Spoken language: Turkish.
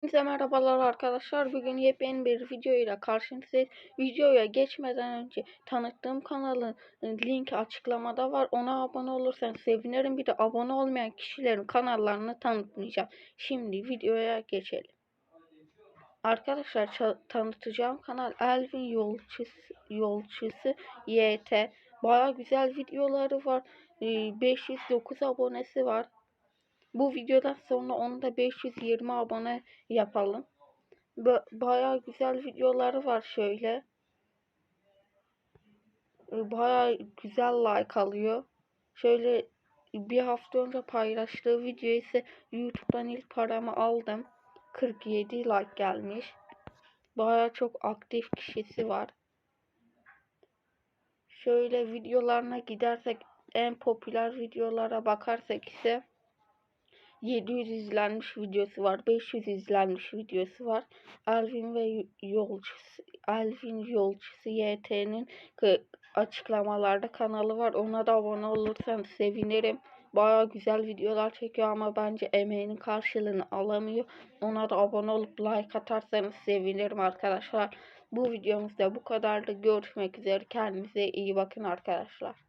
Hepinize merhabalar arkadaşlar. Bugün yepyeni bir video ile karşınızdayız. Videoya geçmeden önce tanıttığım kanalın e, linki açıklamada var. Ona abone olursanız sevinirim. Bir de abone olmayan kişilerin kanallarını tanıtmayacağım. Şimdi videoya geçelim. Arkadaşlar tanıtacağım kanal Elvin Yolcusu, Yolcusu YT. Baya güzel videoları var. E, 509 abonesi var. Bu videodan sonra onu da 520 abone yapalım. Baya güzel videoları var şöyle. Ee, Baya güzel like alıyor. Şöyle bir hafta önce paylaştığı video ise YouTube'dan ilk paramı aldım. 47 like gelmiş. Baya çok aktif kişisi var. Şöyle videolarına gidersek en popüler videolara bakarsak ise 700 izlenmiş videosu var. 500 izlenmiş videosu var. Alvin ve yolcusu Alvin yolcusu YT'nin açıklamalarda kanalı var. Ona da abone olursan sevinirim. Baya güzel videolar çekiyor ama bence emeğinin karşılığını alamıyor. Ona da abone olup like atarsanız sevinirim arkadaşlar. Bu videomuzda bu kadardı. Görüşmek üzere. Kendinize iyi bakın arkadaşlar.